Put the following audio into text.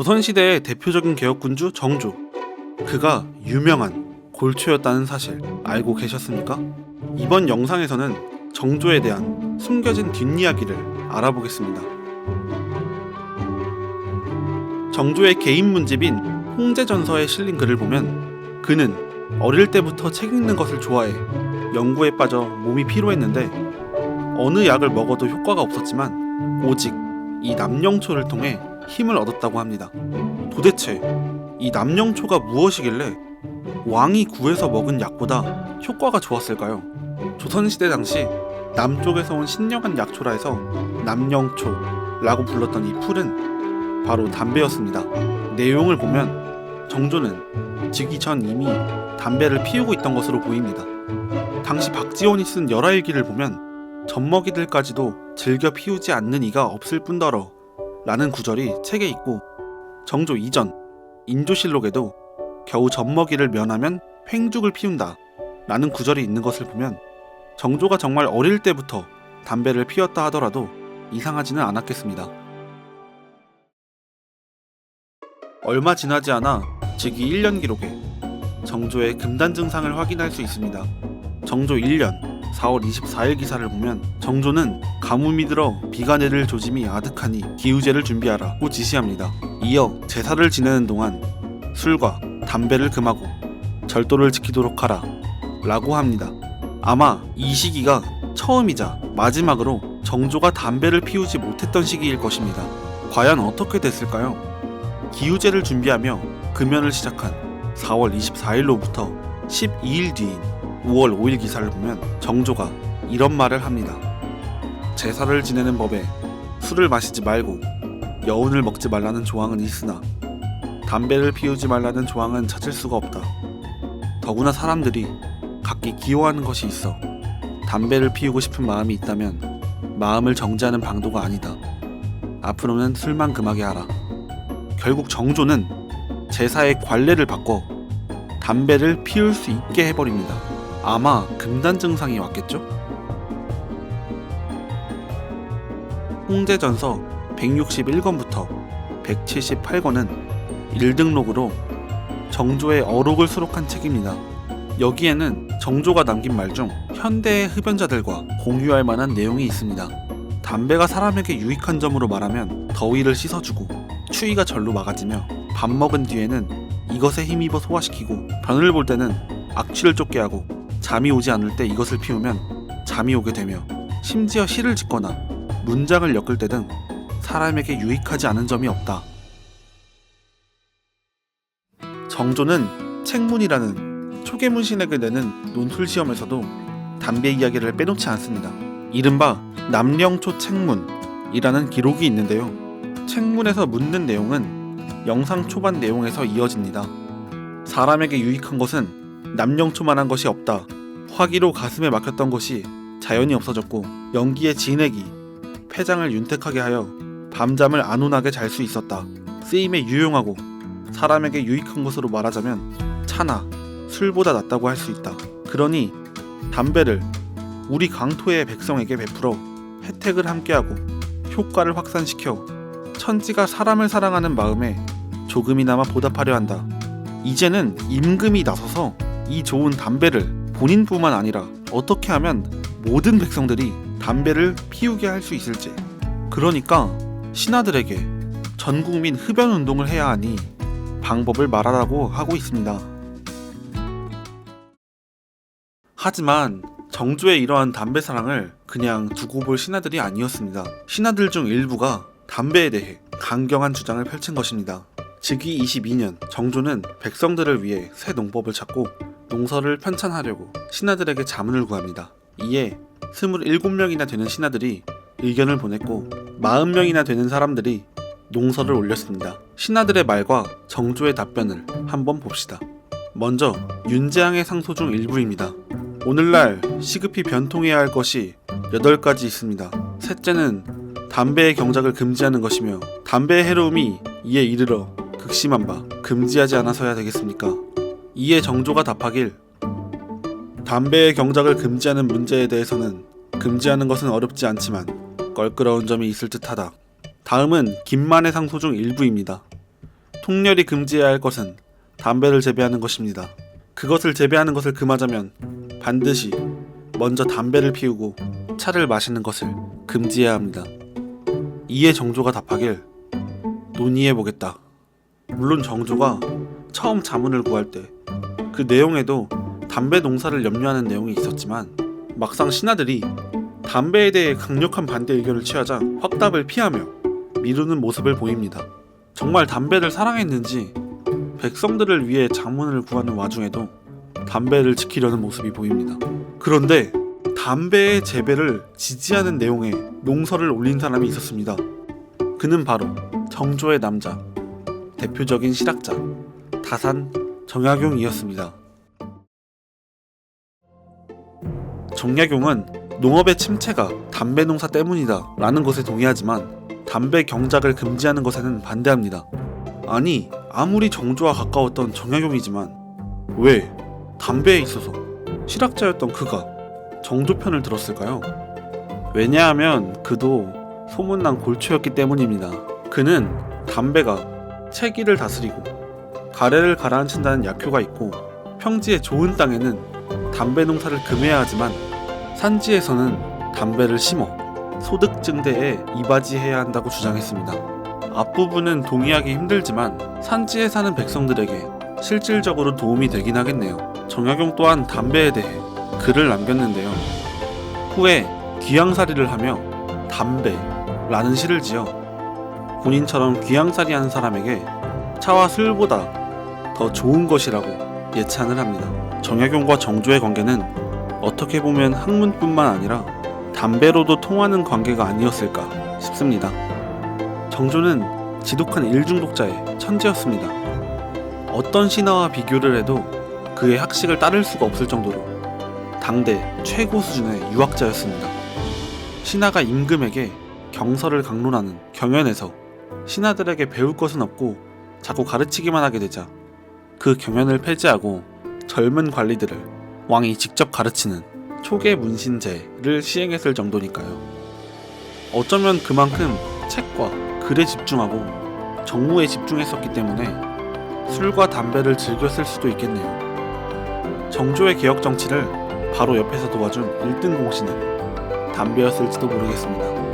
조선시대의 대표적인 개혁군주 정조. 그가 유명한 골초였다는 사실 알고 계셨습니까? 이번 영상에서는 정조에 대한 숨겨진 뒷이야기를 알아보겠습니다. 정조의 개인 문집인 홍제전서에 실린 글을 보면 그는 어릴 때부터 책 읽는 것을 좋아해 연구에 빠져 몸이 피로했는데 어느 약을 먹어도 효과가 없었지만 오직 이 남영초를 통해 힘을 얻었다고 합니다. 도대체 이 남영초가 무엇이길래 왕이 구해서 먹은 약보다 효과가 좋았을까요? 조선시대 당시 남쪽에서 온 신령한 약초라 해서 남영초라고 불렀던 이 풀은 바로 담배였습니다. 내용을 보면 정조는 즉위 전 이미 담배를 피우고 있던 것으로 보입니다. 당시 박지원이 쓴 열하일기를 보면 젖먹이들까지도 즐겨 피우지 않는 이가 없을 뿐더러 라는 구절이 책에 있고 정조 이전 인조실록에도 겨우 젖먹이를 면하면 횡죽을 피운다 라는 구절이 있는 것을 보면 정조가 정말 어릴 때부터 담배를 피웠다 하더라도 이상하지는 않았겠습니다. 얼마 지나지 않아 즉위 1년 기록에 정조의 금단 증상을 확인할 수 있습니다. 정조 1년 4월 24일 기사를 보면 정조는 가뭄이 들어 비가 내릴 조짐이 아득하니 기우제를 준비하라고 지시합니다. 이어 제사를 지내는 동안 술과 담배를 금하고 절도를 지키도록 하라 라고 합니다. 아마 이 시기가 처음이자 마지막으로 정조가 담배를 피우지 못했던 시기일 것입니다. 과연 어떻게 됐을까요? 기우제를 준비하며 금연을 시작한 4월 24일로부터 12일 뒤인 5월 5일 기사를 보면 정조가 이런 말을 합니다. 제사를 지내는 법에 술을 마시지 말고 여운을 먹지 말라는 조항은 있으나 담배를 피우지 말라는 조항은 찾을 수가 없다. 더구나 사람들이 각기 기호하는 것이 있어 담배를 피우고 싶은 마음이 있다면 마음을 정지하는 방도가 아니다. 앞으로는 술만 금하게 하라. 결국 정조는 제사의 관례를 바꿔 담배를 피울 수 있게 해버립니다. 아마 금단 증상이 왔겠죠? 홍제전서 161권부터 178권은 1등록으로 정조의 어록을 수록한 책입니다. 여기에는 정조가 남긴 말 중 현대의 흡연자들과 공유할 만한 내용이 있습니다. 담배가 사람에게 유익한 점으로 말하면 더위를 씻어주고 추위가 절로 막아지며 밥 먹은 뒤에는 이것에 힘입어 소화시키고 변을 볼 때는 악취를 쫓게 하고 잠이 오지 않을 때 이것을 피우면 잠이 오게 되며 심지어 시를 짓거나 문장을 엮을 때 등 사람에게 유익하지 않은 점이 없다. 정조는 책문이라는 초계문신에게 내는 논술 시험에서도 담배 이야기를 빼놓지 않습니다. 이른바 남령초 책문이라는 기록이 있는데요. 책문에서 묻는 내용은 영상 초반 내용에서 이어집니다. 사람에게 유익한 것은 남령초만한 것이 없다. 화기로 가슴에 막혔던 것이 자연히 없어졌고 연기의 진액이 폐장을 윤택하게 하여 밤잠을 안온하게 잘 수 있었다. 쓰임에 유용하고 사람에게 유익한 것으로 말하자면 차나 술보다 낫다고 할 수 있다. 그러니 담배를 우리 강토의 백성에게 베풀어 혜택을 함께하고 효과를 확산시켜 천지가 사람을 사랑하는 마음에 조금이나마 보답하려 한다. 이제는 임금이 나서서 이 좋은 담배를 본인뿐만 아니라 어떻게 하면 모든 백성들이 담배를 피우게 할 수 있을지. 그러니까 신하들에게 전 국민 흡연 운동을 해야 하니 방법을 말하라고 하고 있습니다. 하지만 정조의 이러한 담배 사랑을 그냥 두고 볼 신하들이 아니었습니다. 신하들 중 일부가 담배에 대해 강경한 주장을 펼친 것입니다. 즉위 22년 정조는 백성들을 위해 새 농법을 찾고 농서를 편찬하려고 신하들에게 자문을 구합니다. 이에 27명이나 되는 신하들이 의견을 보냈고 40명이나 되는 사람들이 농서를 올렸습니다. 신하들의 말과 정조의 답변을 한번 봅시다. 먼저 윤재앙의 상소 중 일부입니다. 오늘날 시급히 변통해야 할 것이 8가지 있습니다. 셋째는 담배의 경작을 금지하는 것이며 담배의 해로움이 이에 이르러 극심한 바 금지하지 않아서야 되겠습니까? 이에 정조가 답하길 담배의 경작을 금지하는 문제에 대해서는 금지하는 것은 어렵지 않지만 껄끄러운 점이 있을 듯하다. 다음은 김만의 상소 중 일부입니다. 통렬히 금지해야 할 것은 담배를 재배하는 것입니다. 그것을 재배하는 것을 금하자면 반드시 먼저 담배를 피우고 차를 마시는 것을 금지해야 합니다. 이에 정조가 답하길 논의해 보겠다. 물론 정조가 처음 자문을 구할 때 그 내용에도 담배 농사를 염려하는 내용이 있었지만 막상 신하들이 담배에 대해 강력한 반대 의견을 취하자 확답을 피하며 미루는 모습을 보입니다. 정말 담배를 사랑했는지 백성들을 위해 자문을 구하는 와중에도 담배를 지키려는 모습이 보입니다. 그런데 담배의 재배를 지지하는 내용의 농서를 올린 사람이 있었습니다. 그는 바로 정조의 남자, 대표적인 실학자 다산 정약용이었습니다. 정약용은 농업의 침체가 담배 농사 때문이다 라는 것에 동의하지만 담배 경작을 금지하는 것에는 반대합니다. 아니 아무리 정조와 가까웠던 정약용이지만 왜 담배에 있어서 실학자였던 그가 정조 편을 들었을까요? 왜냐하면 그도 소문난 골초였기 때문입니다. 그는 담배가 체기를 다스리고 가래를 가라앉힌다는 약효가 있고 평지의 좋은 땅에는 담배 농사를 금해야 하지만 산지에서는 담배를 심어 소득 증대에 이바지해야 한다고 주장했습니다. 앞부분은 동의하기 힘들지만 산지에 사는 백성들에게 실질적으로 도움이 되긴 하겠네요. 정약용 또한 담배에 대해 글을 남겼는데요. 후에 귀양살이를 하며 담배라는 시를 지어 본인처럼 귀양살이 하는 사람에게 차와 술보다 더 좋은 것이라고 예찬을 합니다. 정약용과 정조의 관계는 어떻게 보면 학문뿐만 아니라 담배로도 통하는 관계가 아니었을까 싶습니다. 정조는 지독한 일중독자의 천재였습니다. 어떤 신하와 비교를 해도 그의 학식을 따를 수가 없을 정도로 당대 최고 수준의 유학자였습니다. 신하가 임금에게 경서를 강론하는 경연에서 신하들에게 배울 것은 없고 자꾸 가르치기만 하게 되자 그 경연을 폐지하고 젊은 관리들을 왕이 직접 가르치는 초계 문신제를 시행했을 정도니까요. 어쩌면 그만큼 책과 글에 집중하고 정무에 집중했었기 때문에 술과 담배를 즐겼을 수도 있겠네요. 정조의 개혁 정치를 바로 옆에서 도와준 1등 공신은 담배였을지도 모르겠습니다.